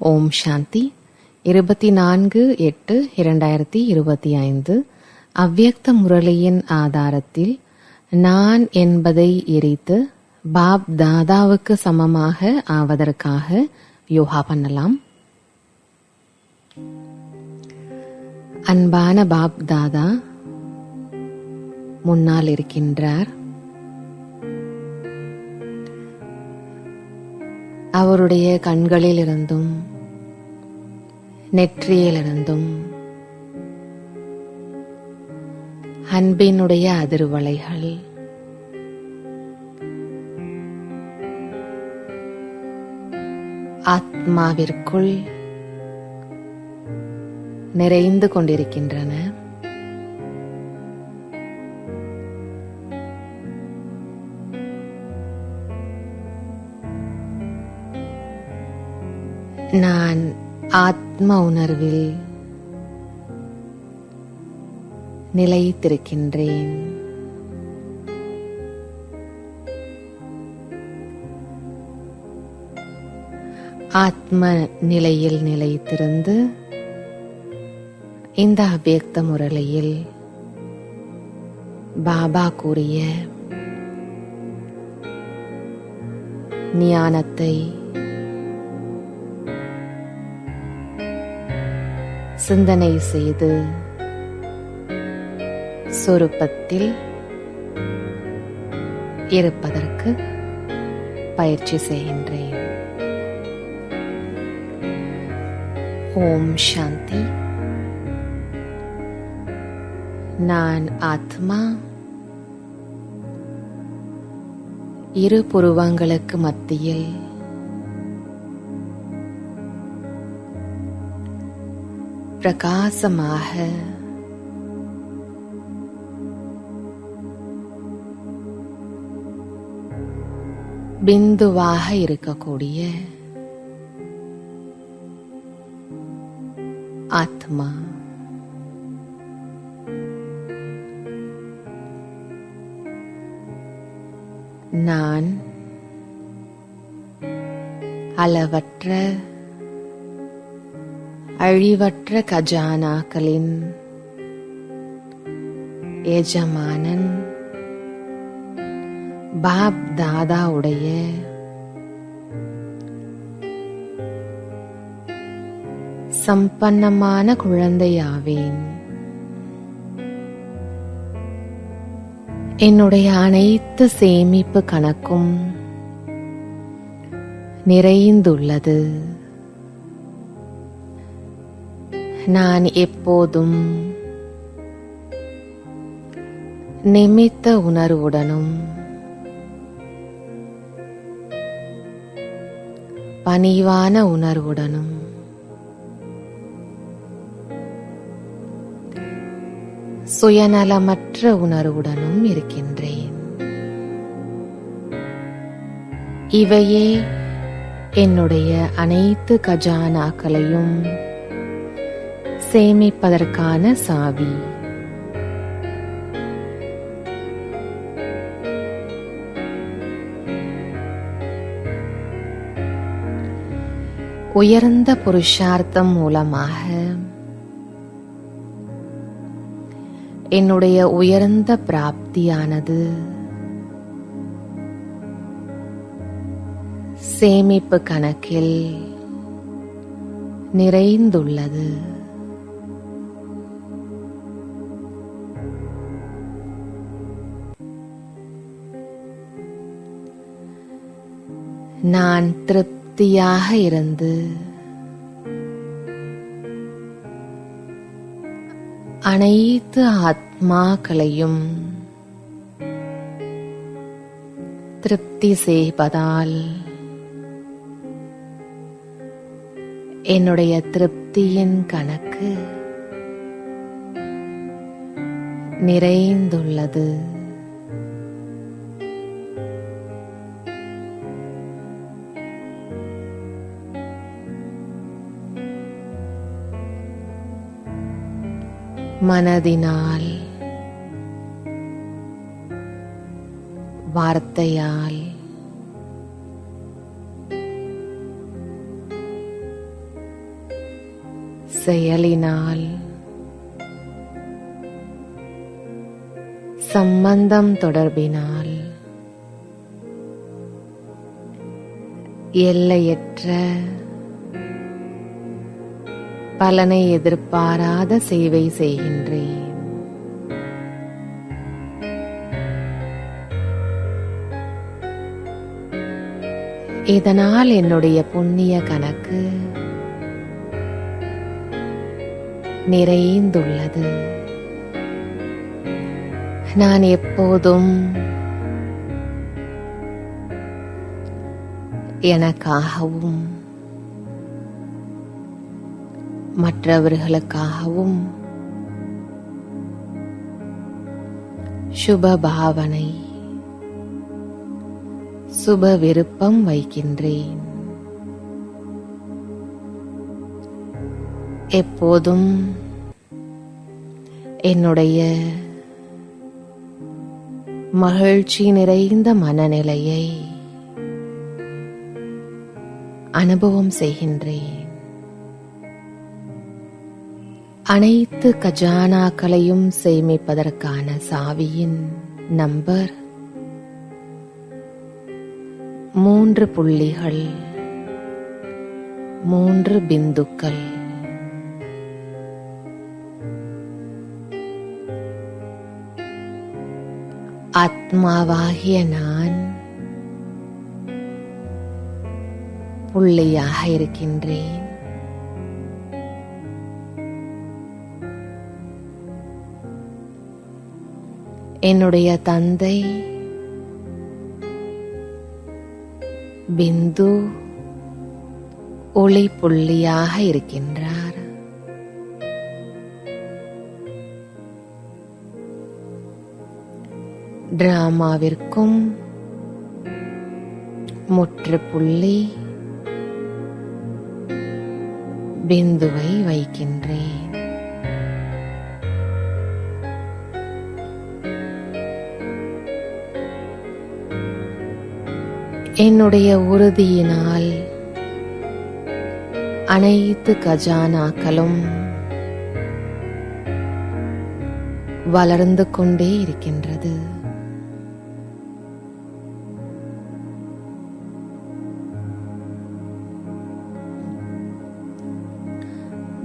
ஓம் சாந்தி. இருபத்தி நான்கு எட்டு இரண்டாயிரத்தி இருபத்தி ஐந்து. அவ்வியக்த முரளியின் ஆதாரத்தில் நான் என்பதை எரித்து பாப் தாதாவுக்கு சமமாக ஆவதற்காக யோகா பண்ணலாம். அன்பான பாப் தாதா முன்னால் இருக்கின்றார். அவருடைய கண்களிலிருந்தும் நெற்றியிலிருந்தும். அன்பினுடைய அதிர்வலைகள். ஆத்மாவிற்குள் நிறைந்து கொண்டிருக்கின்றன. நான் ஆத்ம உணர்வில் நிலைத்திருக்கின்றேன். ஆத்ம நிலையில் நிலைத்திருந்து இந்த அபியக்த முரளியில் பாபா கூறிய ஞானத்தை சிந்தனை செய்து சொருப்பத்தில் இருப்பதற்கு பயிற்சி செய்கின்றேன். ஓம் சாந்தி. நான் ஆத்மா. இரு புருவங்களுக்கு மத்தியில் பிரகாசமாக. பிந்துவாக இருக்கக்கூடிய ஆத்மா. நான் அளவற்ற அழிவற்ற கஜானாக்களின் எஜமானன் பாப் தாதாவுடைய சம்பன்னமான குழந்தையாவேன் என்னுடைய அனைத்து சேமிப்பு கணக்கும் நிறைந்துள்ளது நான் எப்போதும் நிமித்த உணர்வுடனும் பணிவான உணர்வுடனும் சுயநலமற்ற உணர்வுடனும் இருக்கின்றேன். இவையே என்னுடைய அனைத்து கஜானாக்களையும் சேமிப்பதற்கான சாவி. உயர்ந்த புருஷார்த்தம் மூலமாக என்னுடைய உயர்ந்த பிராப்தியானது சேமிப்பு கணக்கில் நிறைந்துள்ளது. நான் திருப்தியாக இருந்து. அனைத்து ஆத்மாக்களையும் திருப்தி செய்வதால் என்னுடைய திருப்தியின் கணக்கு நிறைந்துள்ளது. மனதினால் வார்த்தையால். செயலினால் சம்பந்தம் தொடர்பினால். எல்லையற்ற பலனை எதிர்பாராத சேவை செய்கின்றேன். இதனால் என்னுடைய புண்ணிய கணக்கு நிறைந்துள்ளது. நான் எப்போதும் எனக்காகவும் மற்றவர்களுக்காகவும் சுப பாவனை சுப விருப்பம் வைக்கின்றேன். எப்போதும் என்னுடைய மகிழ்ச்சி நிறைந்த மனநிலையை அனுபவம் செய்கின்றேன். அனைத்து கஜானாக்களையும் சேமிப்பதற்கான சாவியின் நம்பர். மூன்று புள்ளிகள். மூன்று பிந்துக்கள். ஆத்மாவாகிய நான் புள்ளியாக இருக்கின்றேன். என்னுடைய தந்தை பிந்து ஒளி புள்ளியாக இருக்கின்றார். டிராமாவிற்கும் முற்றுப்புள்ளி பிந்துவை வைக்கின்றேன். என்னுடைய உறுதியினால் அனைத்து கஜானாக்களும் வளர்ந்து கொண்டே இருக்கின்றது.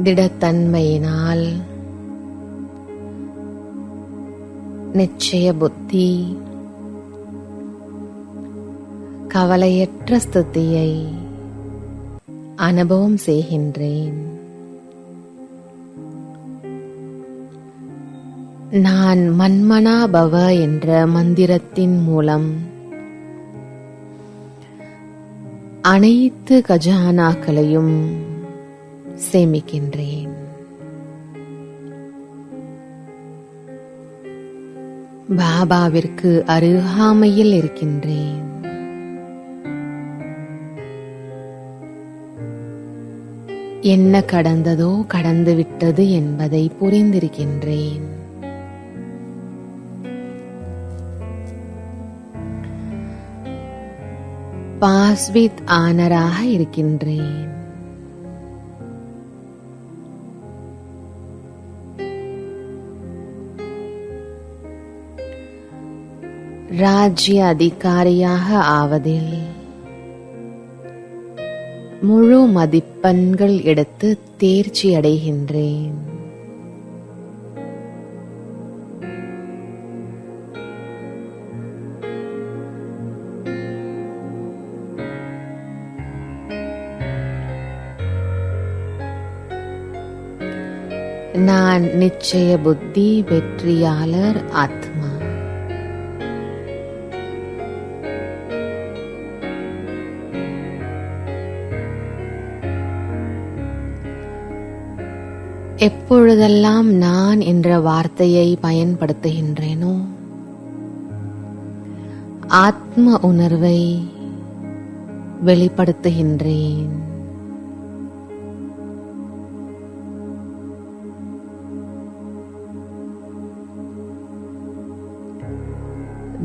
திடத்தன்மையினால் நிச்சய புத்தி கவலையற்ற ஸ்துதியை அனுபவம் செய்கின்றேன். நான் மன்மனாபவ என்ற மந்திரத்தின் மூலம் அனைத்து கஜானாக்களையும் சேமிக்கின்றேன். பாபாவிற்கு அருகாமையில் இருக்கின்றேன். என்ன கடந்ததோ கடந்து விட்டது என்பதை புரிந்திருக்கின்றேன். பாஸ்வித் ஆனராக இருக்கின்றேன். ராஜ்ய அதிகாரியாக ஆவதில் முழு மதிப்பெண்கள் எடுத்து தேர்ச்சி அடைகின்றேன். நான் நிச்சய புத்தி வெற்றியாளர் அத். எப்பொழுதெல்லாம் நான் என்ற வார்த்தையை பயன்படுத்துகின்றேனோ ஆத்ம உணர்வை வெளிப்படுத்துகின்றேன்.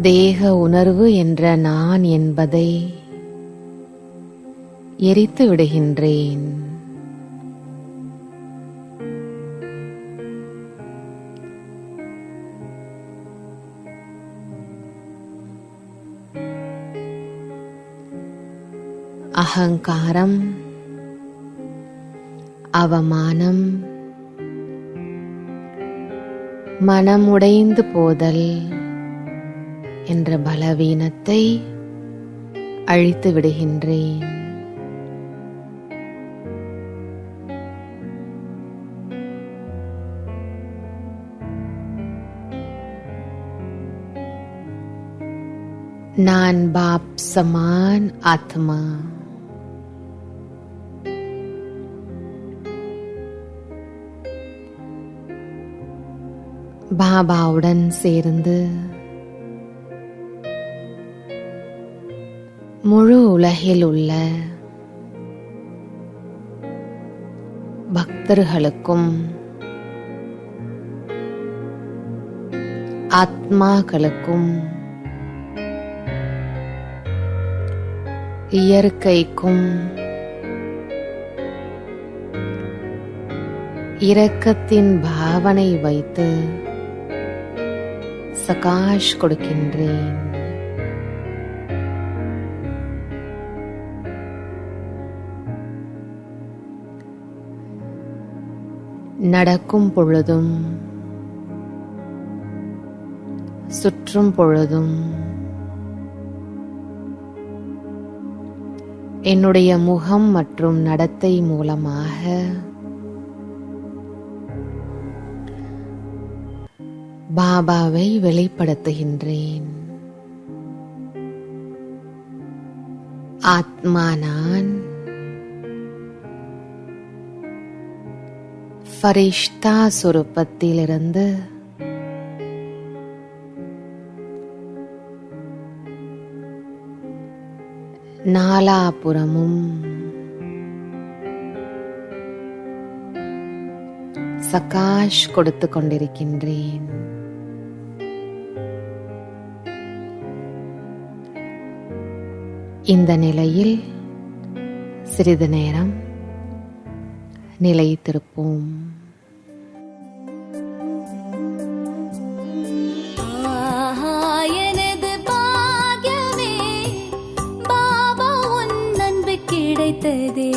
தேக உணர்வு என்ற நான் என்பதை எரித்து விடுகின்றேன் அகங்காரம் அவமானம் மனமுடைந்து போதல் என்ற பலவீனத்தை அழித்து விடுகின்றேன். நான் பாப் சமான் ஆத்மா. பாபாவுடன் சேர்ந்து முழு உலகில் உள்ள பக்தர்களுக்கும் ஆத்மாக்களுக்கும் இயற்கைக்கும் இரக்கத்தின் பாவனை வைத்து சகாஷ் கொடுக்கின்றேன். நடக்கும் பொழுதும் சுற்றும் பொழுதும் என்னுடைய முகம் மற்றும் நடத்தை மூலமாக பாபாவை வெளிப்படுத்துகின்றேன். ஆத்மா நான். ஃபரிஷ்தா சுரூபத்திலிருந்து நாலாபுறமும் சகாஷ் கொடுத்து கொண்டிருக்கின்றேன். இந்த நிலையில் சிறிது நேரம் நிலைத்திருப்போம். ஆஹா எனது பாக்யமே பாபா உன் அன்பு கிடைத்ததே.